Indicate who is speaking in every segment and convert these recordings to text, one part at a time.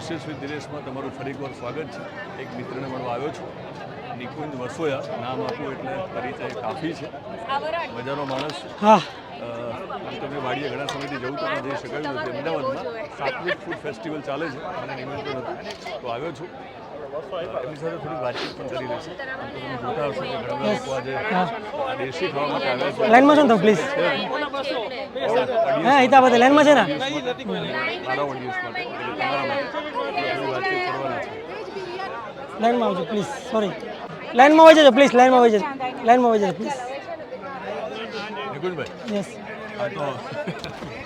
Speaker 1: With દિનેશમાં તમારું ફરી એકવાર સ્વાગત છે. એક મિત્રને મળવા આવ્યો છું. નિકુંજ વસોયા નામ આપવું એટલે પરિચય કાફી છે. મજાનો માણસ
Speaker 2: હા.
Speaker 1: અ, આમ તો વાડીએ ઘણા સમયથી જવું તો પણ જઈ શકાયું નથી. અમદાવાદમાં સાત્વિક ફૂડ ફેસ્ટિવલ ચાલે છે. મને નિમંત્રણ હતું. તો આવ્યો છું. એમની સાથે થોડી વાતચીત પણ કરી તમે જોતા હશો કે ઘણા લોકો આજે દેશી ખાવા માટે આવ્યા છે.
Speaker 2: લાઈનમાં છો ને તમે પ્લીઝ હા. હિતા બધા લાઈનમાં છે ને?
Speaker 1: મારા ઓડિયન્સ માટે.
Speaker 2: લાઈનમાં આવજો પ્લીઝ સોરી લાઈનમાં આવી જજો પ્લીઝ લાઈનમાં આવી જજો. લાઈનમાં આવી જજો પ્લીઝ
Speaker 1: નિકુંજભાઈ
Speaker 2: યસ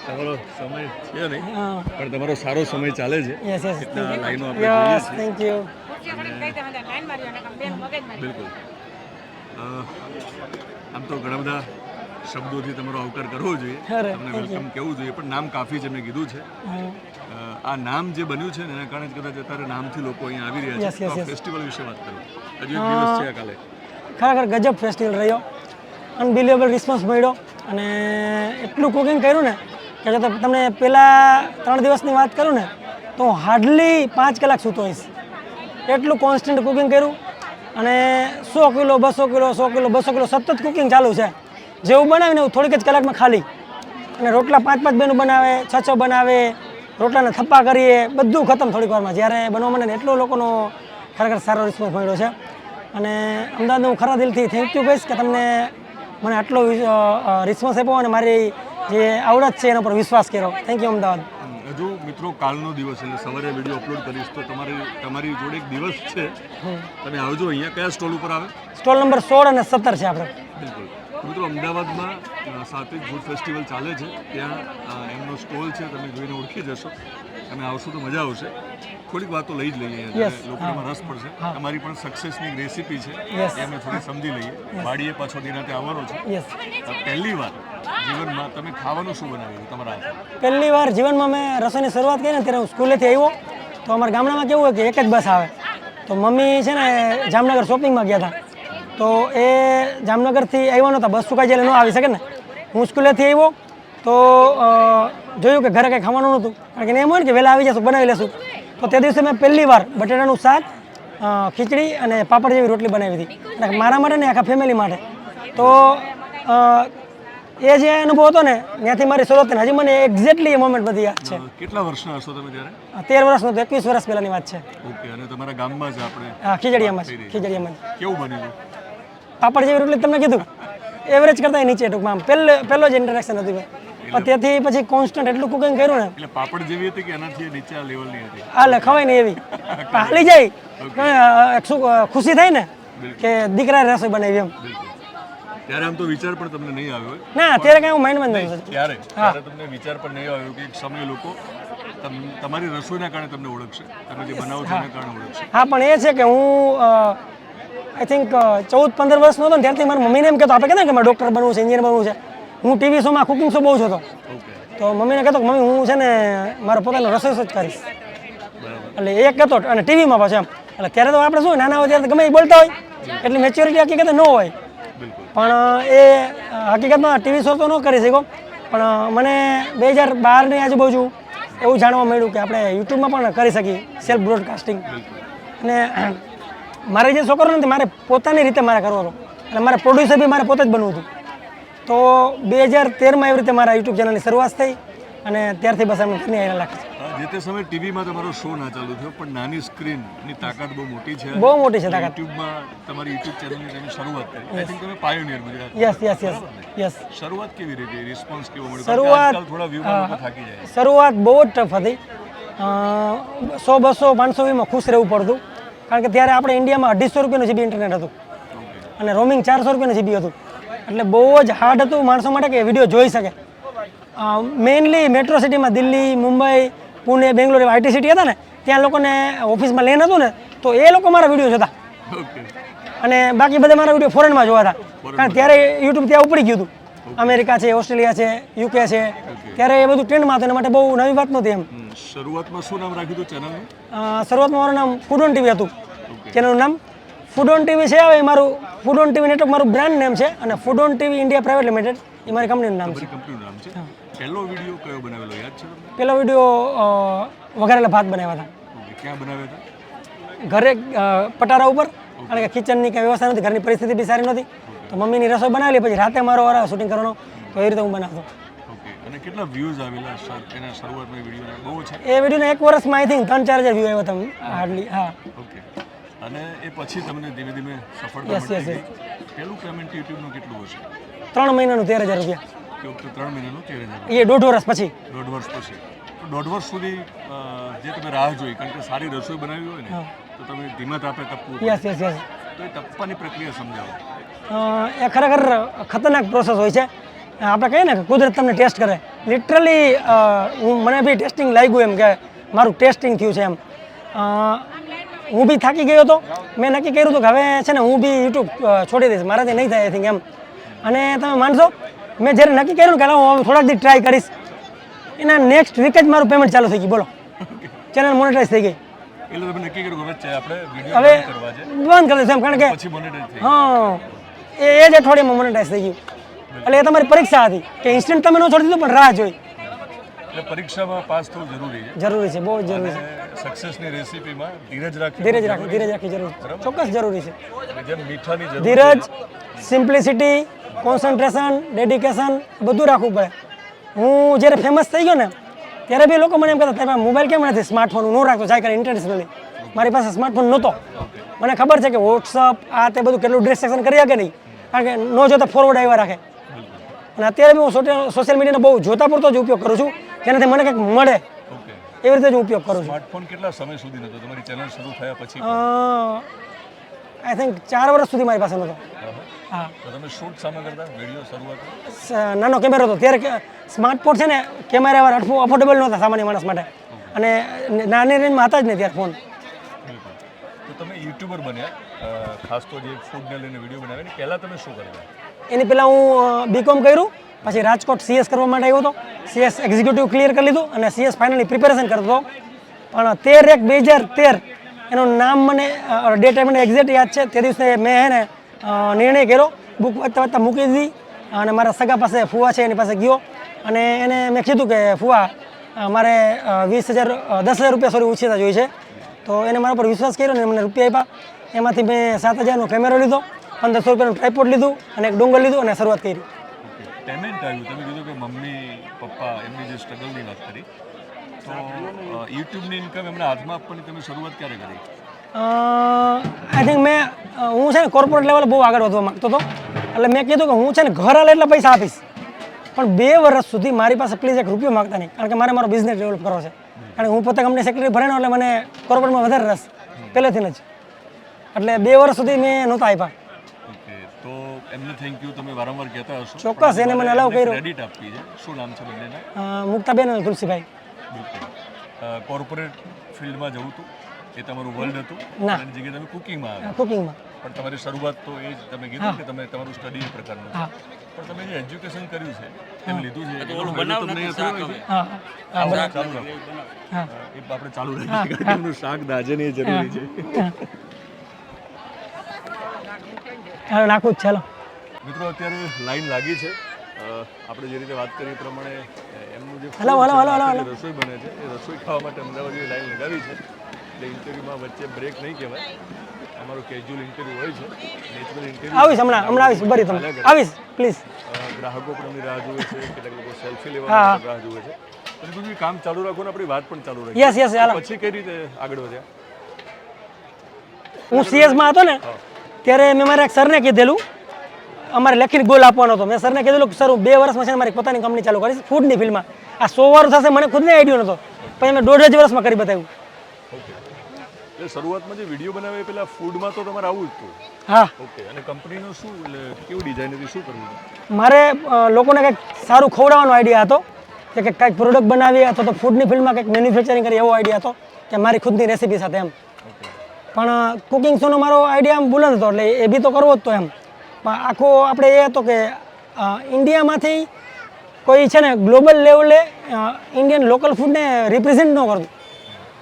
Speaker 1: તમારો સમય છે નહીં
Speaker 2: હા.
Speaker 1: પણ તમારો સારો સમય ચાલે છે.
Speaker 2: યસ યસ
Speaker 1: લાઈનો આપણે
Speaker 2: યસ થેન્ક યુ
Speaker 1: બિલકુલ. અ, આમ તો ઘણા બધા શબ્દોથી તમારો આવકાર કરવો જોઈએ. તમને વેલકમ કહેવું જોઈએ પણ નામ કાફી છે મેં કીધું છે. આ નામ જે બન્યું છે ને એના કારણે જ કદાચ અત્યારે નામથી લોકો અહીંયા આવી રહ્યા છે. તો ફેસ્ટિવલ વિશે વાત કરો. હજુ એક દિવસ છે કાલે.
Speaker 2: ખરેખર ગજબ ફેસ્ટિવલ રહ્યો. અનબિલિવેબલ રિસ્પોન્સ મળ્યો. અને એટલું કુકિંગ કર્યું ને કે જો તમને પહેલાં ત્રણ દિવસની વાત કરું ને તો હું હાર્ડલી પાંચ કલાક સૂતો હોઈશ. એટલું કોન્સ્ટન્ટ કુકિંગ કર્યું. અને સો કિલો બસો કિલો સો કિલો બસો કિલો સતત કુકિંગ ચાલુ છે. જેવું બનાવીને એવું થોડીક જ કલાકમાં ખાલી. અને રોટલા પાંચ પાંચ બેનું બનાવે છ છ બનાવે રોટલાને થપ્પા કરીએ બધું ખતમ થોડીક વારમાં. જ્યારે બનવા મને એટલો લોકોનો ખરેખર સારો રિસ્પોન્સ મળ્યો છે. અને અમદાવાદને હું ખરા દિલથી થેન્ક યુ કહીશ કે તમને મને આટલો રિસ્પોન્સ આપ્યો અને મારી જે આવડત છે એના પર વિશ્વાસ કર્યો. Thank you Ahmedabad.
Speaker 1: હજુ મિત્રો કાલનો દિવસ એટલે સવારે વીડિયો અપલોડ કરીશ તો તમારી તમારી જોડે એક દિવસ છે. તમે આવજો અહીંયા. કયા સ્ટોલ ઉપર આવે?
Speaker 2: સ્ટોલ નંબર સોળ અને સત્તર છે આપણે.
Speaker 1: બિલકુલ. મિત્રો અમદાવાદમાં સાત્વિક ફૂડ ફેસ્ટિવલ ચાલે છે. ત્યાં એમનો સ્ટોલ છે તમે જોઈને ઓળખી જશો તમે આવશો તો મજા આવશે. થોડીક વાતો લઈ જ લઈએ લોકોમાં રસ પડશે. તમારી પણ સક્સેસની રેસીપી છે. એ અમે થોડી સમજી લઈએ. વાડીએ પાછો નિરાતે આવવાનો છે. પહેલી વાર જીવનમાં તમે ખાવાનું શું બનાવ્યું તમારા
Speaker 2: પહેલી વાર જીવનમાં મેં રસોઈની શરૂઆત કરી ને ત્યારે હું સ્કૂલેથી આવ્યો. તો અમારા ગામડામાં કેવું હોય કે એક જ બસ આવે. તો મમ્મી છે ને જામનગર શોપિંગમાં ગયા હતા. તો એ જામનગરથી આવ્યા નહોતા. બસ સુકાઈ જાય ન આવી શકે ને? હું સ્કૂલેથી આવ્યો તો જોયું કે ઘરે કંઈ ખાવાનું નહોતું. કારણ કે એમ હોય ને કે વહેલા આવી જશું બનાવી લેશું. તો તે દિવસે મેં પહેલી વાર બટેટાનું શાક ખીચડી અને પાપડ જેવી રોટલી બનાવી હતી. મારા માટે ને આખા ફેમિલી માટે. તો એ જે અનુભવ હતો ને ત્યાંથી મારી શરૂઆત થઈ હજી મને એક્ઝેક્ટલી એ મોમેન્ટ બધી યાદ છે.
Speaker 1: કેટલા વર્ષના હશો તમે ત્યારે?
Speaker 2: તેર વર્ષનો તો એકવીસ વર્ષ પહેલાની વાત છે.
Speaker 1: ઓકે અને તમારા ગામમાં જ આપણે
Speaker 2: હા ખીજડીયામાં જ ખીચડીયામાં જ.
Speaker 1: કેવું બન્યું?
Speaker 2: પાપડ જેવી રોટલી તમને કીધું એવરેજ કરતા નીચે ટૂંકમાં આમ. પહેલો પહેલો જ ઇન્ટરેક્શન હતું પણ તેથી પછી કોન્સ્ટન્ટ એટલું કુકિંગ કર્યું ને.
Speaker 1: એટલે પાપડ જેવી હતી કે એનાથી નીચે લેવલની હતી?
Speaker 2: હાલે ખવાય ને એવી. પાલી હાલી જાય. ખુશી થાય ને કે દીકરા રસોઈ બનાવી એમ.
Speaker 1: ત્યારે આમ તો વિચાર પણ તમને નહીં આવ્યો
Speaker 2: ના અત્યારે કાંઈ હું માઇન્ડમાં નહીં
Speaker 1: ત્યારે. ત્યારે તમને વિચાર પણ નહીં આવ્યો કે એક સમય લોકો તમ- તમારી રસોઈના કારણે તમને ઓળખશે. તમે જે બનાવો છો એના કારણે ઓળખશે.
Speaker 2: હા પણ એ છે કે હું આઈ થિંક ચૌદ પંદર વર્ષનો હતો ને ત્યારથી મારી મમ્મીને એમ કહેતો આપણે કહેતા કે મારે ડૉક્ટર બનવું છે એન્જિનિયર બનવું છે? હું ટીવી શોમાં કુકિંગ શો બહુ જોતો. તો મમ્મીને કહેતો કે મમ્મી હું છે ને મારો પોતાનો રસોઈ જ કરીશ. એટલે એ કહેતો અને ટીવીમાં પાછો એમ. એટલે ત્યારે તો આપણે શું નાના હોય ત્યારે ગમે એ બોલતા હોય. એટલી મેચ્યોરિટી હકીકતે ન હોય. પણ એ હકીકતમાં ટીવી શો તો ન કરી શકો પણ મને બે હજાર બારની આજુબાજુ એવું જાણવા મળ્યું કે આપણે યુટ્યુબમાં પણ કરી શકીએ સેલ્ફ બ્રોડકાસ્ટિંગ અને મારે જે છોકરો નથી મારે પોતાની રીતે મારે કરવો હતો અને મારે પ્રોડ્યુસર બી મારે પોતે જ બનવું હતું. તો બે હજાર તેરમાં એવી રીતે મારા યુટ્યુબ ચેનલની શરૂઆત થઈ અને ત્યારથી બસ અમે ઘરની આવીને લાગે
Speaker 1: જે તે સમયે ટીવીમાં તમારો શો ના ચાલુ થયો પણ નાની સ્ક્રીનની તાકાત બહુ મોટી છે.
Speaker 2: બહુ મોટી છે તાકાત.
Speaker 1: યુટ્યુબમાં તમારી યુટ્યુબ ચેનલની તમે શરૂઆત કરી. આઈ થિંક તમે pioneer Gujarat.
Speaker 2: Yes yes yes yes
Speaker 1: શરૂઆત કેવી રીતે? રિસ્પોન્સ કેવો મળ્યો?
Speaker 2: શરૂઆત-
Speaker 1: થોડા વ્યૂમાં લોકો થાકી જાય.
Speaker 2: શરૂઆત બહુ જ ટફ હતી. સો બસો પાંચસો વીમાં ખુશ રહેવું પડતું. કારણ કે ત્યારે આપણે ઇન્ડિયામાં અઢીસો રૂપિયાનું જીબી ઇન્ટરનેટ હતું. અને રોમિંગ ચારસો રૂપિયાનું જીબી હતું. એટલે બહુ જ હાર્ડ હતું માણસો માટે કે વીડિયો જોઈ શકે. મેઇનલી મેટ્રો સિટીમાં દિલ્હી મુંબઈ પુણે બેંગ્લોર એવા આઈટી સિટી હતા ને ત્યાં લોકોને ઓફિસમાં લેન હતું ને તો એ લોકો મારા વીડિયો જોતા. અને બાકી બધા મારા વીડિયો ફોરેનમાં જોવા હતા કારણ ત્યારે યુટ્યુબ ત્યાં ઉપડી ગયું હતું. અમેરિકા છે ઓસ્ટ્રેલિયા છે યુકે છે. ત્યારે એ બધું ટ્રેન્ડમાં હતું એના માટે બહુ નવી વાત નહોતી એમ.
Speaker 1: શરૂઆતમાં શું નામ રાખ્યું હતું ચેનલનું
Speaker 2: શરૂઆતમાં મારું નામ ફૂડ ઓન ટીવી હતું ચેનલનું નામ ફૂડ ઓન ટીવી છે. હવે મારું ફૂડ ઓન ટીવી નેટવર્ક મારું બ્રાન્ડ નેમ છે અને food on TV India private limited એ મારી કંપનીનું નામ છે.
Speaker 1: કંપનીનું નામ છે. પહેલો વીડિયો કયો બનાવેલો? યાદ છે તમને?
Speaker 2: પેલો વીડિયો વઘારેલા ભાત બનાવ્યા હતા.
Speaker 1: ક્યાં બનાવ્યા હતા?
Speaker 2: ઘરે પટારા ઉપર. કારણ કે કિચનની કંઈ વ્યવસ્થા નથી ઘરની પરિસ્થિતિ બી સારી નથી તો મમ્મીની રસોઈ બનાવેલી પછી રાતે મારો વારો શૂટિંગ કરવાનો. તો એ રીતે હું બનાવતો.
Speaker 1: અને કેટલા વ્યૂઝ આવેલા સર એના શરૂઆતમાં વિડીયોના બહુ છે?
Speaker 2: એ વિડીયોને એક વર્ષમાં આઈ થિંક ત્રણ ચાર હજાર વ્યૂ આવ્યો તમે. હાર્ડલી હા.
Speaker 1: ઓકે અને એ પછી તમને ધીમે ધીમે સફળતા
Speaker 2: મળી
Speaker 1: છે ગઈ. પહેલું પેમેન્ટ યુટ્યુબનું કેટલું હશે?
Speaker 2: ત્રણ મહિનાનું તેર હજાર રૂપિયા.
Speaker 1: ઓકે ત્રણ મહિનાનું તેર હજાર.
Speaker 2: એ દોઢ વર્ષ પછી.
Speaker 1: દોઢ વર્ષ પછી. દોઢ વર્ષ સુધી જે તમે રાહ જોઈ કારણ કે સારી રસોઈ બનાવી હોય ને તો તમે ધીમા તાપે તપવું.
Speaker 2: યસ યસ યસ
Speaker 1: તો એ તપવાની પ્રક્રિયા સમજાવો.
Speaker 2: એ ખરેખર ખતરનાક પ્રોસેસ હોય છે. આપણે કહીએ ને કે કુદરત તમને ટેસ્ટ કરે. લિટરલી હું મને બી ટેસ્ટિંગ લાગ્યું એમ કે મારું ટેસ્ટિંગ થયું છે એમ. હું બી થાકી ગયો હતો. મેં નક્કી કર્યું હતું કે હવે છે ને હું બી યુટ્યુબ છોડી દઈશ. મારાથી નહીં થાય આઈ થિંક એમ. અને તમે માનશો? મેં જ્યારે નક્કી કર્યું કે હું થોડાક દી ટ્રાય કરીશ. એના નેક્સ્ટ વીક જ મારું પેમેન્ટ ચાલુ થઈ ગયું. બોલો. ચેનલ મોનેટાઈઝ થઈ ગઈ.
Speaker 1: હવે
Speaker 2: બંધ કરી દઈશું એમ. કારણ કે હા એ એ જ અઠવાડિયામાં મોનેટાઈઝ થઈ ગયું. એટલે એ તમારી પરીક્ષા હતી કે ઇન્સ્ટન્ટ તમે ન છોડી દીધું પણ રાહ જોઈ.
Speaker 1: એટલે પરીક્ષામાં પાસ થવું જરૂરી છે.
Speaker 2: જરૂરી છે બહુ જરૂરી છે
Speaker 1: સક્સેસની રેસિપીમાં ધીરજ રાખવી
Speaker 2: ધીરજ રાખવી ધીરજ રાખવી જરૂરી. ચોક્કસ જરૂરી છે.
Speaker 1: જેમ મીઠાની જરૂર
Speaker 2: ધીરજ સિમ્પ્લિસિટી કોન્સન્ટ્રેશન ડેડિકેશન બધું રાખવું પડે. હું જ્યારે ફેમસ થઈ ગયો ને ત્યારે બી લોકો મને એમ કહેતા તમે મોબાઈલ કેમ નથી? સ્માર્ટફોન હું ન રાખતો જાય કરે ઇન્ટરનેશનલી મારી પાસે સ્માર્ટફોન નહોતો. મને ખબર છે કે વોટ્સઅપ આ તે બધું કેટલું ડિસ્ટ્રેક્શન કરી શકે નહીં. કારણ કે ન જોતા ફોરવર્ડ આવ્યા રાખે. અને અત્યારે બી હું સોશિયલ મીડિયાનો બહુ જોતા પૂરતો જ ઉપયોગ કરું છું. જેનાથી મને કંઈક મળે એવી રીતે જ ઉપયોગ કરું છું.
Speaker 1: સ્માર્ટફોન કેટલા સમય સુધી નતો? તમારી ચેનલ શરૂ થયા પછી
Speaker 2: આઈ થિંક ચાર વર્ષ સુધી મારી પાસે નતો. હા
Speaker 1: તો તમે શૂટ સામે કરતા? વીડિયો શરૂઆત?
Speaker 2: નાનો કેમેરો હતો. ત્યારે સ્માર્ટફોન છે ને કેમેરા અફોર્ડેબલ નહોતા સામાન્ય માણસ માટે. અને નાની રેન્જમાં હતા જ નહીં ત્યારે ફોન
Speaker 1: તો તમે યુટ્યુબર બન્યા. ખાસ તો જે ફૂડને લઈને વીડિયો બનાવે ને પહેલાં તમે શું કરતા?
Speaker 2: એની પહેલાં હું બીકોમ કર્યું, પછી રાજકોટ સીએસ કરવા માટે આવ્યો હતો. સીએસ એક્ઝિક્યુટિવ ક્લિયર કરી લીધું અને સીએસ ફાઇનલી પ્રિપેરેશન કરતો પણ તેર એક બે હજાર તેર, એનું નામ મને ડેટ મને એક્ઝેક્ટ યાદ છે. તે દિવસે મેં હે ને નિર્ણય કર્યો બુક વાંચતા વાંચતા મૂકી દીધી અને મારા સગા પાસે ફુવા છે, એની પાસે ગયો. અને એને મેં કીધું કે, ફુવા મારે વીસ હજાર દસ હજાર રૂપિયા સોરી ઉછીતા જોઈએ છે. તો એને મારા પર વિશ્વાસ કર્યો ને મને રૂપિયા આપ્યા. એમાંથી મેં સાત હજારનો કેમેરો લીધો. પંદરસો રૂપિયાનું ટ્રાયપોર્ટ લીધું અને એક ડુંગર લીધું અને શરૂઆત કરી.
Speaker 1: પેમેન્ટ આવ્યું તમે કીધું કે મમ્મી પપ્પા એમની જે સ્ટ્રગલની વાત કરી. તો યુટ્યુબની ઇન્કમ એમના હાથમાં આપવાની તમે શરૂઆત ક્યારે કરી?
Speaker 2: આઈ થિંક મેં હું છે ને કોર્પોરેટ લેવલે બહુ આગળ વધવા માંગતો હતો. એટલે મેં કીધું કે હું છે ને ઘર હાલે એટલે પૈસા આપીશ. પણ બે વર્ષ સુધી મારી પાસે પ્લીઝ એક રૂપિયો માગતા નહીં. કારણ કે મારે મારો બિઝનેસ ડેવલપ કરવો છે. કારણ કે હું પોતે કંપની સેક્રેટરી ભરેલો એટલે મને કોર્પોરેટમાં વધારે રસ. પહેલેથી જ. એટલે બે વર્ષ સુધી મેં નહોતા આપ્યા.
Speaker 1: તો એમને થેન્ક યુ તમે વારંવાર કહેતા હશો.
Speaker 2: ચોક્કસ, એને મને allow કર્યો.
Speaker 1: ક્રેડિટ આપી છે. શું નામ છે બંનેના?
Speaker 2: મુક્તાબેન અને તુલસીભાઈ.
Speaker 1: બિલકુલ. કોર્પોરેટ ફિલ્ડમાં જવું હતું. એ તમારું વર્લ્ડ હતું.
Speaker 2: ના.
Speaker 1: એની જગ્યાએ તમે કુકિંગમાં આવ્યા.
Speaker 2: કુકિંગમાં
Speaker 1: પણ તમારી શરૂઆત તો એ જ તમે કીધું કે તમે તમારું સ્ટડી પ્રકારનું પણ તમે જે એજ્યુકેશન કર્યું છે એમ લીધું છે એ આપણે ચાલુ રાખીએ કારણ શાક દાજે ને જરૂરી છે.
Speaker 2: હાલો નાખું જ ચાલો.
Speaker 1: મિત્રો અત્યારે લાઈન લાગી છે. આપણે જે રીતે વાત કરી પ્રમાણે એમનું જે
Speaker 2: હલો, હલો હલો,
Speaker 1: હલો, રસોઈ બને છે. એ રસોઈ ખાવા માટે અમદાવાદ જે લાઈન લગાવી છે એટલે ઇન્ટરવ્યુમાં વચ્ચે બ્રેક નહીં કહેવાય. અમારો કેજ્યુઅલ ઇન્ટરવ્યુ હોય છે. Natural interview.
Speaker 2: આવીશ હમણાં હમણાં આવીશ બરી તમે આવીશ પ્લીઝ
Speaker 1: ગ્રાહકો પણ એમની રાહ જોવે છે કેટલાક લોકો સેલ્ફી લેવા રાહ જોવે છે. બધું કામ ચાલુ રાખો ને આપણી વાત પણ ચાલુ રાખી
Speaker 2: યસ યસ
Speaker 1: પછી કઈ રીતે આગળ વધ્યા?
Speaker 2: હું સીએસમાં હતો ને ત્યારે મેં મારા એક સરને કીધેલું અમારે લખીને ગોલ આપવાનો હતો. મેં સરને કીધેલું કે સર હું બે વર્ષમાં છે ને મારી પોતાની કંપની ચાલુ કરીશ ફૂડની ફિલ્ડમાં આ સો વર્ષ થશે મને ખુદને આઈડિયો નહોતો. પછી મેં દોઢ જ વર્ષમાં કરી બતાવ્યું.
Speaker 1: એટલે શરૂઆતમાં જે વીડિયો બનાવે એ પહેલા ફૂડમાં તો તમારે આવું જ હતું.
Speaker 2: હા.
Speaker 1: ઓકે. અને કંપનીનું શું કેવું ડિઝાઇન હતી શું કરવું
Speaker 2: મારે લોકોને કંઈક સારું ખવડાવવાનો આઈડિયા હતો કે કંઈક કંઈક પ્રોડક્ટ બનાવીએ અથવા તો ફૂડની ફિલ્ડમાં કંઈક મેન્યુફેક્ચરિંગ કરીએ એવો આઈડિયા હતો કે મારી ખુદની રેસીપી સાથે એમ.
Speaker 1: ઓકે.
Speaker 2: પણ કુકિંગ શોનો મારો આઈડિયા આમ બુલંદ હતો, એટલે એ બી તો કરવો જ તો એમ. પણ આખો આપણે એ હતો કે ઇન્ડિયામાંથી કોઈ છે ને ગ્લોબલ લેવલે ઇન્ડિયન લોકલ ફૂડને રિપ્રેઝેન્ટ ન કરતું.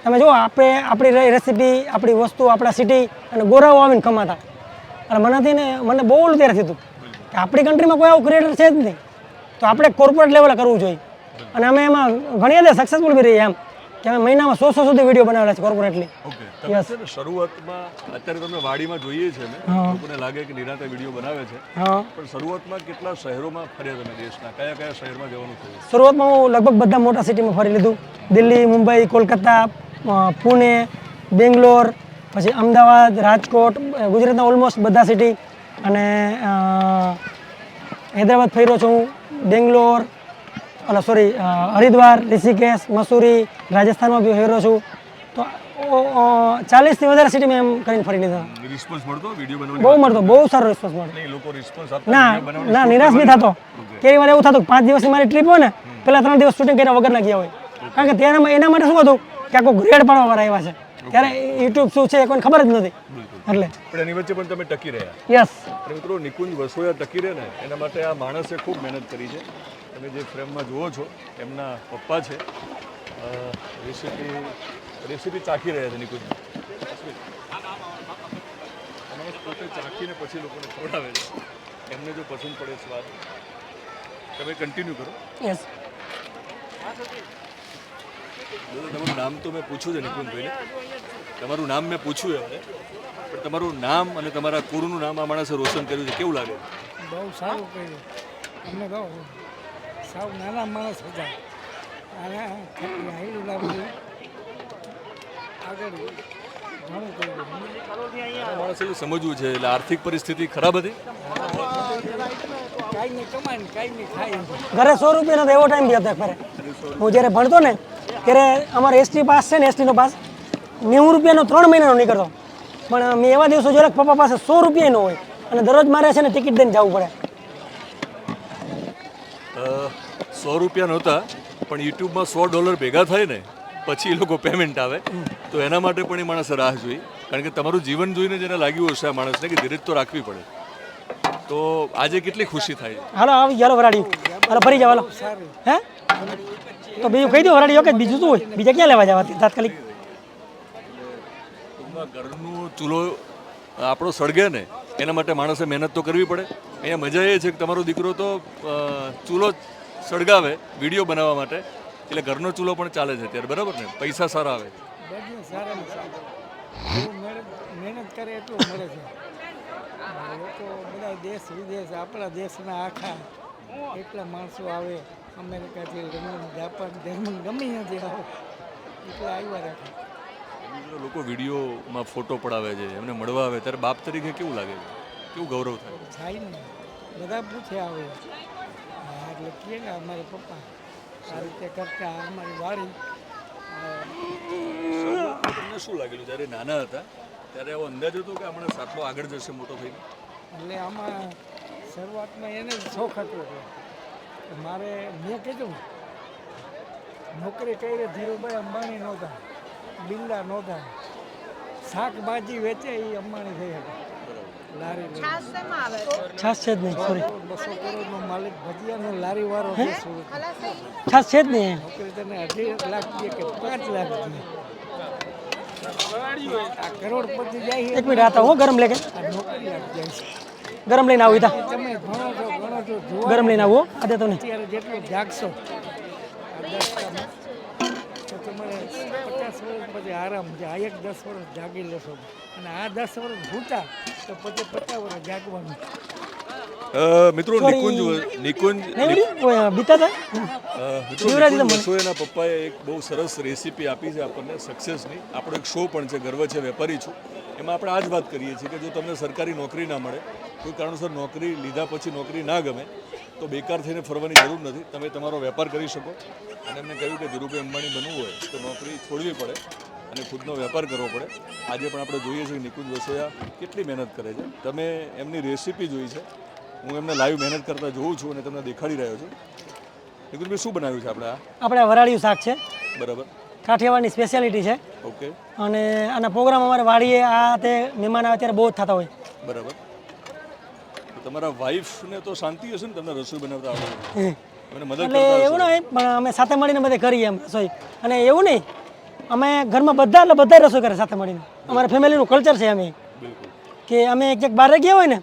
Speaker 2: તમે જુઓ, આપણે, આપણી રેસીપી આપણી વસ્તુ, આપણા સિટી અને ગોરાઓ આવીને કમાતા અને મનાથી ને, મને બહુ ત્યારે થતું કે આપણી કન્ટ્રીમાં કોઈ આવું ક્રિએટર છે જ નહીં. તો આપણે કોર્પોરેટ લેવલે કરવું જોઈએ. અને અમે એમાં ઘણી હદે સક્સેસફુલ બી રહીએ એમ. કે અમે મહિનામાં સો સો સુધી વીડિયો બનાવેલા છે કોર્પોરેટલી
Speaker 1: ઓકે તમે શરૂઆતમાં અત્યારે તમે વાડીમાં જોઈએ છે ને લોકોને લાગે કે નિરાતે વીડિયો બનાવે છે. પણ શરૂઆતમાં કેટલા શહેરોમાં ફર્યા તમે દેશના? કયા કયા શહેરમાં જવાનું થયું?
Speaker 2: શરૂઆતમાં હું લગભગ બધા મોટા સિટીમાં ફરી લીધું. દિલ્હી મુંબઈ કોલકાતા પુણે બેંગ્લોર પછી અમદાવાદ રાજકોટ ગુજરાતના ઓલમોસ્ટ બધા સિટી અને હૈદરાબાદ ફર્યો છું બેંગ્લોર અલા સોરી હરિદ્વાર ઋષિકેશ મસૂરી રાજસ્થાનમાં બી ફર્યો છું. તો ચાલીસથી વધારે સિટી મેં એમ કરીને ફરી લીધા.
Speaker 1: રિસ્પોન્સ મળતો? વીડિયો
Speaker 2: બહુ મળતો બહુ સારો રિસ્પોન્સ મળતો
Speaker 1: લોકો રિસ્પોન્સ
Speaker 2: ના ના નિરાશ બી થતો. કેવી વાર એવું થતું પાંચ દિવસની મારી ટ્રીપ હોય ને પેલા ત્રણ દિવસ શૂટિંગ કર્યા વગર ના ગયા હોય. કારણ કે ત્યારે એના માટે શું હતું કે આ કોઈ ગ્રેડ પાડવા વાળા આવ્યા છે. ત્યારે યુટ્યુબ શું છે એ કોઈને ખબર જ નથી. એટલે.
Speaker 1: પણ એની વચ્ચે પણ તમે ટકી રહ્યા.
Speaker 2: યસ
Speaker 1: મિત્રો નિકુંજ વસોયા ટકી રહે ને એના માટે આ માણસે ખૂબ મહેનત કરી છે. તમે જે ફ્રેમમાં જુઓ છો એમના પપ્પા છે. રેસીપી રેસીપી ચાખી રહ્યા છે નિકુંજ. પોતે ચાખીને પછી લોકોને ખવડાવે છે. એમને જો પસંદ પડે સ્વાદ. તમે કન્ટિન્યુ કરો.
Speaker 2: યસ
Speaker 1: તમારું નામ તો મેં પૂછ્યું છે નિકુંજભાઈને. તમારું નામ મેં પૂછ્યું હવે. પણ તમારું નામ અને તમારા કુરુનું નામ આ માણસે રોશન કર્યું છે. કેવું લાગે?
Speaker 3: બહુ સારું કહ્યું અમને તો સાવ નાના માણસ હતા. અને હાઈલું આગળ ઘણું
Speaker 1: સમજવું છે એટલે આર્થિક પરિસ્થિતિ ખરાબ હતી?
Speaker 3: કાંઈ નહીં કમાય ને કાંઈ નહીં ખાય
Speaker 2: ઘરે સો રૂપિયાનો તો એવો ટાઈમ બી હતો ખરે હું જ્યારે ભણતો ને ત્યારે અમારે એસટી પાસ છે ને એસટીનો પાસ નેવું રૂપિયાનો ત્રણ મહિનાનો નીકળતો. પણ મેં એવા દિવસો જોયા પપ્પા પાસે સો રૂપિયા નો હોય અને દરરોજ મારે છે ને ટિકિટ દઈને જવું પડે.
Speaker 1: અ, સો રૂપિયા નહોતા પણ યુટ્યુબમાં સો ડોલર ભેગા થાય ને પછી એ લોકો પેમેન્ટ આવે. તો એના માટે પણ એ માણસે રાહ જોઈ. કારણ કે તમારું જીવન જોઈને જેને લાગ્યું હશે આ માણસને કે ધીરજ તો રાખવી પડે. તો આજે કેટલી ખુશી થાય?
Speaker 2: હાલો આવી ચાલો વરાડી હાલો ફરી જાવ હે? તો બીજું કહી દો વરાડી ઓકે બીજું શું હોય? બીજા ક્યાં લેવા જવા તાત્કાલિક?
Speaker 1: ઘરનું ચૂલો આપણો સળગે ને એના માટે માણસે મહેનત તો કરવી પડે. અહીંયા મજા એ છે કે તમારો દીકરો તો ચૂલો સળગાવે વીડિયો બનાવવા માટે. એટલે ઘરનો ચૂલો પણ ચાલે છે અત્યારે બરાબર ને? પૈસા સારા આવે.
Speaker 3: મહેનત કરે એટલું મળે છે. લોકો બધા દેશ વિદેશ આપણા દેશના આખા એટલા માણસો આવે. અમેરિકાથી જાપાન જર્મન ગમે ત્યાંથી આવો. એટલા આવ્યા રાખે.
Speaker 1: લોકો વિડીયોમાં ફોટો પડાવે છે એમને મળવા આવે. ત્યારે બાપ તરીકે કેવું લાગે છે? કેવું ગૌરવ થાય?
Speaker 3: થાય ને. બધા પૂછે આવે. એટલે કહે ને અમારા પપ્પા આ રીતે કરતા અમારી વાડી
Speaker 1: તમને શું લાગેલું? જ્યારે નાના હતા ત્યારે એવો અંદાજ હતો કે હમણાં સાટલો આગળ જશે મોટો થઈને?
Speaker 3: એટલે આમાં શરૂઆતમાં એને જ શોખ હતો. કે મારે મેં કીધું નોકરી કરી ધીરુભાઈ અંબાણી નહોતા બિરલા નહોતા શાકભાજી વેચે એ અંબાણી થઈ હતા.
Speaker 2: છાસ છે જ નહીં સોરી છાસ છે જ નહીં. એક મિનિટ આતા હું ગરમ લેકે? ગરમ લઈને આવું તા.
Speaker 3: તમે
Speaker 2: ગરમ લઈને આવો આ દે તો નહીં
Speaker 3: જેટલું જાગશો. તમારે પચાસ વર્ષ પછી આરામ છે. આ એક દસ વર્ષ જાગી લેશો. અને આ દસ વર્ષ ભૂતા. તો પછી પચાસ વર્ષ જાગવાનું
Speaker 1: મિત્રો નિકુંજ નિકુંજ
Speaker 2: બીતા
Speaker 1: મિત્રો નિકુંજ પપ્પાએ એક બહુ સરસ રેસીપી આપી છે આપણને સક્સેસની આપણો એક શો પણ છે ગર્વ છે વેપારી છું. એમાં આપણે આ જ વાત કરીએ છીએ કે જો તમને સરકારી નોકરી ના મળે કોઈ કારણોસર નોકરી લીધા પછી નોકરી ના ગમે તો બેકાર થઈને ફરવાની જરૂર નથી. તમે તમારો વેપાર કરી શકો. અને એમને કહ્યું કે ધીરુભાઈ અંબાણી બનવું હોય તો નોકરી છોડવી પડે. અને ખુદનો વેપાર કરવો પડે. આજે પણ આપણે જોઈએ છીએ નિકુંજ વસોયા કેટલી મહેનત કરે છે. તમે એમની રેસીપી જોઈ છે. હું એમને લાઈવ મહેનત કરતા જોઉં છું અને તમને દેખાડી રહ્યો છું. નિકુંજભાઈ શું બનાવ્યું છે આપણે આ?
Speaker 2: આપણે વરાળિયું શાક છે.
Speaker 1: બરાબર.
Speaker 2: કાઠિયાવાડની સ્પેશિયાલિટી છે.
Speaker 1: ઓકે.
Speaker 2: અને આના પ્રોગ્રામ અમારે વાડીએ આ તે મહેમાન આવે ત્યારે બહુ જ થતા હોય.
Speaker 1: બરાબર. તમારા વાઈફને તો શાંતિ હશે ને તમને રસોઈ બનાવતા આવડે?
Speaker 2: એટલે એવું નહીં પણ અમે સાથે મળીને બધે કરીએ એમ રસોઈ. અને એવું નહીં અમે ઘરમાં બધા એટલે બધા રસોઈ કરે સાથે મળીને. અમારા ફેમિલીનું કલ્ચર છે અમે. કે અમે એક જગ્યા બહાર ગયા હોય ને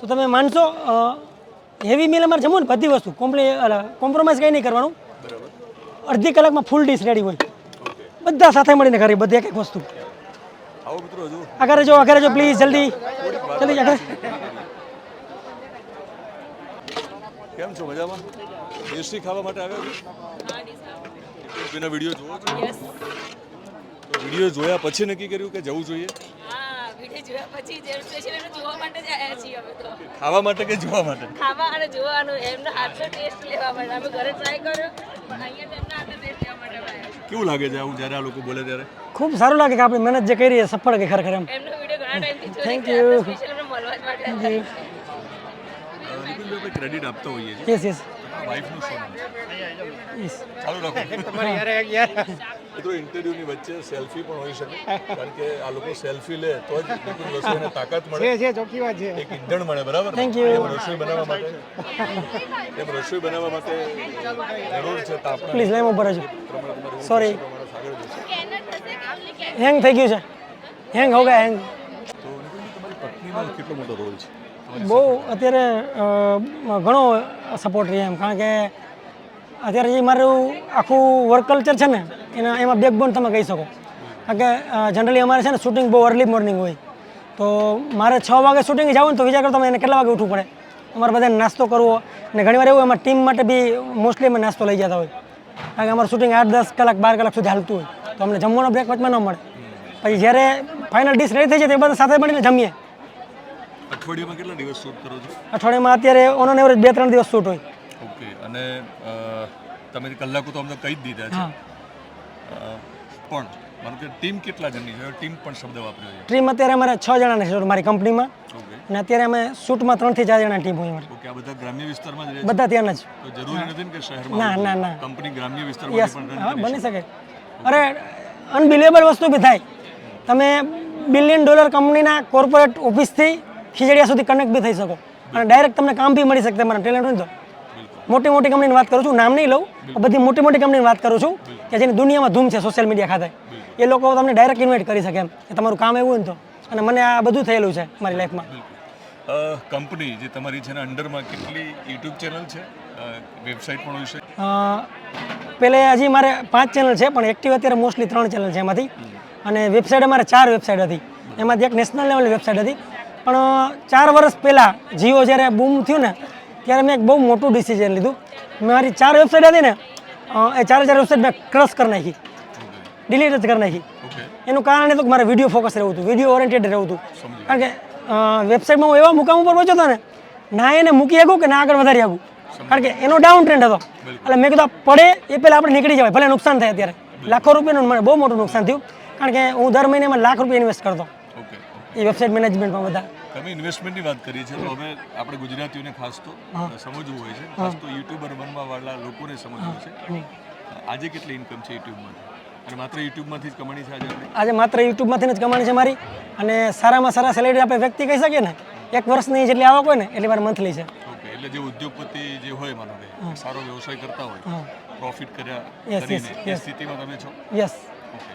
Speaker 2: તો તમે માનશો હેવી મિલ અમારે જમવું ને બધી વસ્તુ કોમ્પ્લે કોમ્પ્રોમાઇઝ કંઈ નહીં કરવાનું. અડધી કલાકમાં ફૂલ ડીશ રેડી હોય. બધા સાથે મળીને કરીએ બધી એક એક વસ્તુ.
Speaker 1: આવો
Speaker 2: આગળ જો આગળ જો પ્લીઝ જલ્દી. જલ્દી આગળ
Speaker 1: કેમ છો મજામાં? દેશી ખાવા માટે આવ્યો છો? એના વીડિયો જોવો છો તો વીડિયો જોયા પછી નક્કી કર્યું કે જવું જોઈએ?
Speaker 4: હા વીડિયો જોયા પછી જે સ્પેશિયલ એમને જોવા માટે જ આવ્યા છીએ અમે તો.
Speaker 1: ખાવા માટે કે જોવા માટે?
Speaker 4: ખાવા અને જોવાનું એમનો હાથનો ટેસ્ટ લેવા માટે. અમે ઘરે ટ્રાય કર્યો પણ અહીંયા તેમના હાથનો ટેસ્ટ લેવા માટે અમે આવ્યા. છીએ.
Speaker 1: કેવું લાગે છે આવું જ્યારે આ લોકો બોલે ત્યારે?
Speaker 2: ખૂબ સારું લાગે કે આપણે મહેનત જે કરી એ સફળ કે ખરેખર એમ.
Speaker 4: એમનો વીડિયો ઘણા ટાઈમથી જોઈ થેન્ક
Speaker 2: યુ
Speaker 4: સ્પેશિયલ મળવા માટે
Speaker 1: થેન્ક આપણે ક્રેડિટ આપતા હોઈએ છીએ
Speaker 2: યસ યસ
Speaker 1: વાઇફનું શું
Speaker 2: યસ
Speaker 1: ચાલુ રાખો. મિત્રો ઇન્ટરવ્યુની વચ્ચે સેલ્ફી પણ હોઈ શકે કારણ કે આ લોકો સેલ્ફી લે તો જ રસોઈને તાકાત મળે.
Speaker 3: છે ચોખ્ખી વાત છે.
Speaker 1: એક ઈંધણ મળે બરાબર?
Speaker 2: Thank
Speaker 1: you. રસોઈ બનાવવા માટે. એમ રસોઈ બનાવવા માટે જરૂર છે તાપણા
Speaker 2: પ્લીઝ લાઈમ ઉપર હજુ સોરી હેંગ થઈ ગયું છે. હેંગ હો ગયા હેંગ
Speaker 1: તો તમારી પત્નીનો કેટલો મોટો રોલ છે?
Speaker 2: બહુ અત્યારે ઘણો સપોર્ટ રહે એમ કારણ કે અત્યારે જે મારું આખું વર્ક કલ્ચર છે ને એના એમાં બેકબોન તમે કહી શકો. કારણ કે જનરલી અમારે છે ને શૂટિંગ બહુ અર્લી મોર્નિંગ હોય. તો મારે છ વાગે શૂટિંગ જવું ને તો વિચાર કરો તમે એને કેટલા વાગે ઉઠવું પડે. અમારે બધાને નાસ્તો કરવો અને ઘણીવાર એવું અમારા ટીમ માટે બી મોસ્ટલી અમે નાસ્તો લઈ જતા હોય. કારણ કે અમારું શૂટિંગ આઠ દસ કલાક બાર કલાક સુધી હાલતું હોય. તો અમને જમવાનો બ્રેક વચમાં ન મળે. પછી જ્યારે ફાઇનલ ડિશ રેડી થઈ જાય તે બધા સાથે મળીને જમીએ.
Speaker 1: અઠવાડિયામાં કેટલા દિવસ શૂટ કરો છો?
Speaker 2: અઠવાડિયામાં અત્યારે ઓન એવરેજ બે ત્રણ દિવસ શૂટ હોય.
Speaker 1: ઓકે અને તમે કલાકો તો અમને કહી જ દીધા છે. પણ માનો કે ટીમ કેટલા જણની છે? ટીમ પણ શબ્દ વાપર્યો છે.
Speaker 2: ટીમ અત્યારે અમારે છ જણાની છે મારી કંપનીમાં. અને અત્યારે અમે શૂટમાં ત્રણથી ચાર જણા ટીમ હોય અમારી.
Speaker 1: ઓકે આ બધા ગ્રામ્ય વિસ્તારમાં જ રહે
Speaker 2: બધા ત્યાંના જ.
Speaker 1: તો જરૂરી નથી કે શહેરમાં
Speaker 2: ના ના ના.
Speaker 1: કંપની ગ્રામ્ય વિસ્તારમાં પણ રન
Speaker 2: બની શકે? અરે અનબિલેબલ વસ્તુ બી થાય. તમે બિલિયન ડોલર કંપનીના કોર્પોરેટ ઓફિસથી ખીજડીયા સુધી કનેક્ટ બી થઈ શકો. અને ડાયરેક્ટ તમને કામ બી મળી શકે તમારા ટેલેન્ટ હોય તો. મોટી મોટી કંપનીની વાત કરું છું નામ નહીં લઉં બધી મોટી મોટી કંપનીની વાત કરું છું કે જેની દુનિયામાં ધૂમ છે સોશિયલ મીડિયા ખાતે. એ લોકો તમને ડાયરેક્ટ ઇન્વાઇટ કરી શકે એમ કે તમારું કામ એવું હોય ને તો. અને મને આ બધું થયેલું છે મારી લાઈફમાં
Speaker 1: કંપની જે તમારી છે અંડરમાં કેટલી યુટ્યુબ ચેનલ છે? વેબસાઇટ પણ હોય છે
Speaker 2: પેલે હજી મારે પાંચ ચેનલ છે પણ એક્ટિવ અત્યારે મોસ્ટલી ત્રણ ચેનલ છે એમાંથી. અને વેબસાઇટ અમારે ચાર વેબસાઇટ હતી. એમાંથી એક નેશનલ લેવલની વેબસાઇટ હતી. પણ ચાર વર્ષ પહેલાં જીઓ જ્યારે બૂમ થયું ને ત્યારે મેં એક બહુ મોટું ડિસિઝન લીધું. મારી ચાર વેબસાઇટ હતી ને એ ચારે ચાર વેબસાઇટ મેં ક્રશ કરી નાખી. ડિલીટ જ કરી નાખી. એનું કારણ એ તો કે મારે વીડિયો ફોકસ રહેવું હતું વીડિયો ઓરિએન્ટેડ રહેવું હતું. કારણ કે વેબસાઇટમાં હું એવા મુકામ ઉપર પહોંચ્યો હતો ને ના એને મૂકી શકું કે ના આગળ વધારી શકું. કારણ કે એનો ડાઉન ટ્રેન્ડ હતો. એટલે મેં કીધું પડે એ પહેલાં આપણે નીકળી જવાય ભલે નુકસાન થાય અત્યારે. લાખો રૂપિયાનું મને બહુ મોટું નુકસાન થયું. કારણ કે હું દર મહિને લાખ રૂપિયા ઇન્વેસ્ટ કરતો. એ વેબસાઇટ મેનેજમેન્ટમાં બધા.
Speaker 1: તમે ઇન્વેસ્ટમેન્ટની વાત કરી છે તો હવે આપણે ગુજરાતીઓને ખાસ તો સમજવું હોય છે. ખાસ તો યુટ્યુબર બનવા વાળા લોકોને સમજવું છે. આજે કેટલી ઇન્કમ છે યુટ્યુબમાંથી? અને માત્ર યુટ્યુબમાંથી જ કમાણી છે આજે
Speaker 2: આજે માત્ર યુટ્યુબમાંથી જ કમાણી છે મારી. અને સારામાં સારા સેલેરી આપણે વ્યક્તિ કહી શકીએ ને એક વર્ષની જેટલી આવક હોય ને એટલી મારી મંથલી છે.
Speaker 1: ઓકે એટલે જે ઉદ્યોગપતિ જે હોય માનો કે સારો વ્યવસાય કરતા હોય પ્રોફિટ કર્યા કરીને એ સ્થિતિમાં તમે છો?
Speaker 2: Yes
Speaker 1: okay.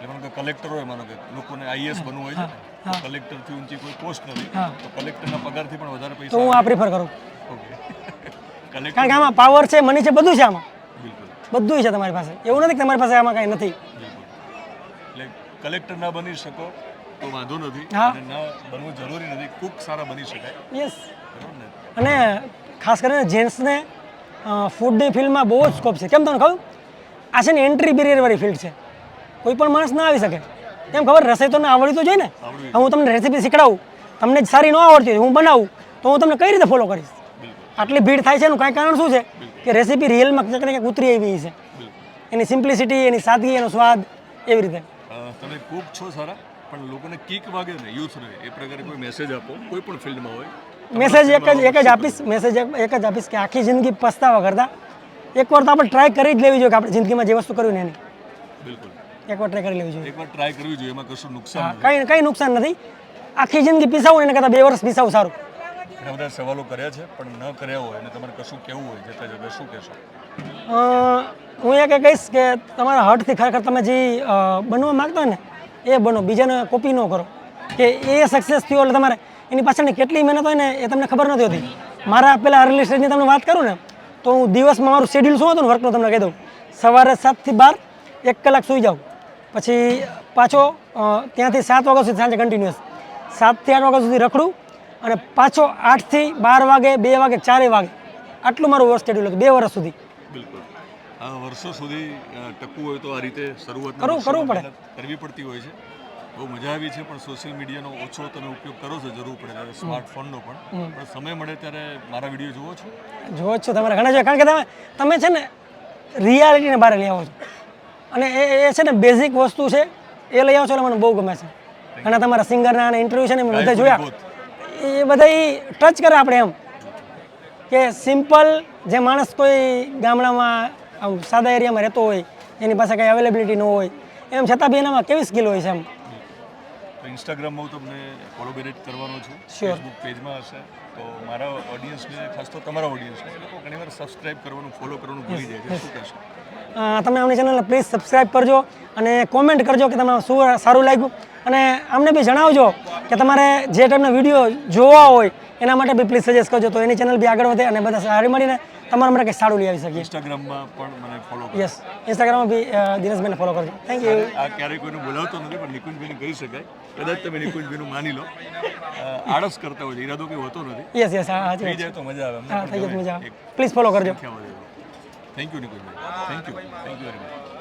Speaker 1: એટલે મને કલેક્ટર હોય માનો કે લોકોને આઈએસ બનવું હોય છે કલેક્ટરથી ઊંચી કોઈ પોસ્ટ નથી. તો કલેક્ટરના પગારથી પણ વધારે
Speaker 2: તો હું આ પ્રિફર કરું.
Speaker 1: ઓકે કલેક્ટર
Speaker 2: કારણ કે આમાં પાવર છે મની છે બધું છે આમાં.
Speaker 1: બિલકુલ.
Speaker 2: બધું છે તમારી પાસે. એવું નથી કે તમારી પાસે આમાં કાંઈ નથી.
Speaker 1: એટલે કલેક્ટર ના બની શકો તો વાંધો નથી. અને ના બનવું જરૂરી નથી. કુક સારા બની શકાય
Speaker 2: યસ અને ખાસ કરીને જેન્ટ્સને ફૂડની ફિલ્ડમાં બહુ જ સ્કોપ છે. કેમ તમને કહું આ છે ને એન્ટ્રી બેરિયરવાળી ફિલ્ડ છે. કોઈ પણ માણસ ના આવી શકે. કેમ ખબર? રસોઈ તો ના આવડવી તો જોઈએ ને. હું તમને રેસીપી શીખડાવું. તમને સારી ન આવડતી હોય હું બનાવું. તો હું તમને કઈ રીતે ફોલો કરીશ? આટલી ભીડ થાય છે એનું કાંઈ કારણ શું છે? કે રેસીપી રિયલમાં ક્યાંક ક્યાંક ઉતરી આવી છે. એની સિમ્પ્લિસિટી એની સાદગી એનો સ્વાદ એવી રીતે.
Speaker 1: તમે કુક છો સારા પણ લોકોને કીક વાગે ને યુથ રહે. એ પ્રકારે કોઈ મેસેજ આપો કોઈ પણ ફિલ્ડમાં હોય.
Speaker 2: મેસેજ એક જ એક જ આપીશ મેસેજ એક એક જ આપીશ કે આખી જિંદગી પસ્તાવા કરતા. એકવાર તો આપણે ટ્રાય કરી જ લેવી જોઈએ કે આપણે જિંદગીમાં જે વસ્તુ કર્યું ને એની.
Speaker 1: બિલકુલ.
Speaker 2: એકવાર ટ્રાય કરી લેવી જોઈએ.
Speaker 1: એકવાર ટ્રાય કરવી જોઈએ એમાં કશું નુકસાન
Speaker 2: કઈ કઈ નુકસાન નથી. આખી જિંદગી પીસાવું એના કરતાં બે વર્ષ પીસાવું સારું.
Speaker 1: ઘણા બધા સવાલો કર્યા છે પણ ન કર્યા હોય અને તમારે કશું કહેવું હોય જતા જતા શું કહેશો?
Speaker 2: હું એક એ કહીશ કે તમારા હર્ટથી ખરેખર તમે જે બનવા માગતા હોય ને એ બનો બીજાને કોપી ન કરો. કે એ સક્સેસ થયો એટલે તમારે એની પાછળની કેટલી મહેનત હોય ને એ તમને ખબર નથી હોતી. મારા પહેલાં અર્લી સ્ટેજની તમને વાત કરું ને તો હું દિવસમાં મારું શેડ્યુલ શું હતું ને વર્કનું તમને કહી દઉં. સવારે સાતથી બાર એક કલાક સૂઈ જાઉં. પછી પાછો ત્યાંથી સાત વાગ્યા સુધી સાંજે કન્ટિન્યુઅસ સાતથી આઠ વાગ્યા સુધી રખડું અને પાછો આઠથી બાર વાગે બે વાગે ચારે વાગે. આટલું મારું વર્ષ શેડ્યુલ બે વર્ષ સુધી.
Speaker 1: બિલકુલ. વર્ષો સુધી ટકવું હોય તો આ રીતે શરૂઆત
Speaker 2: કરવું- કરવું પડે.
Speaker 1: કરવી પડતી હોય છે. બહુ મજા આવી છે પણ સોશિયલ મીડિયાનો ઓછો તમે ઉપયોગ કરો છો જરૂર પડે ત્યારે સ્માર્ટફોનનો પણ. પણ સમય મળે ત્યારે મારા વીડિયો જુઓ છો.
Speaker 2: જોવો જ છો તમારે ઘણા છે કારણ કે તમે તમે છે ને રિયાલિટીને બહાર લઈ આવો છો. અને એ એ છે ને બેઝિક વસ્તુ છે એ લઈ આવશો એટલે મને બહુ ગમે છે. ઘણા તમારા સિંગરના અને ઇન્ટરવ્યૂ છે ને મેં બધા જોયા. એ બધા ટચ કરે આપણે એમ. કે સિમ્પલ જે માણસ કોઈ ગામડામાં આમ સાદા એરિયામાં રહેતો હોય એની પાસે કંઈ અવેલેબિલિટી ન હોય એમ છતાં બી એનામાં કેવી સ્કિલ હોય છે એમ.
Speaker 1: તો ઇન્સ્ટાગ્રામમાં હું તમને કોલોબેરેટ કરવાનો છું. ફેસબુક પેજમાં હશે. તો મારા ઓડિયન્સને ખાસ તો તમારા ઓડિયન્સને ઘણીવાર સબસ્ક્રાઇબ કરવાનું ફોલો કરવાનું ભૂલી જાય છે. શું કહેશો?
Speaker 2: તમે અમની ચેનલને પ્લીઝ સબસ્ક્રાઈબ કરજો અને કોમેન્ટ કરજો કે તમને શું સારું લાગ્યું. અને અમને બી જણાવજો કે તમારે જે ટાઈપના વીડિયો જોવા હોય એના માટે બી પ્લીઝ સજેસ્ટ કરજો. તો એની ચેનલ બી આગળ વધે અને બધા સારી મળીને તમારા માટે કંઈક સારું લઈ આવી શકીએ.
Speaker 1: ઇન્સ્ટાગ્રામમાં પણ મને ફોલો
Speaker 2: યસ ઇન્સ્ટાગ્રામમાં બી દિનેશભાઈને ફોલો કરજો. થેન્ક યુ
Speaker 1: આ ક્યારેય કોઈને બોલાવતો નથી પણ નિકુંજભાઈને કહી શકાય. કદાચ તમે નિકુંજભાઈનું માની લો. આળસ કરતા હોય ઈરાદો કંઈ હોતો નથી.
Speaker 2: યસ યસ હા
Speaker 1: થઈ જાય તો મજા આવે.
Speaker 2: હા થઈ
Speaker 1: જાય
Speaker 2: મજા
Speaker 1: આવે.
Speaker 2: પ્લીઝ ફોલો કરજો.
Speaker 1: Thank you Nikunjbhai thank you thank you very much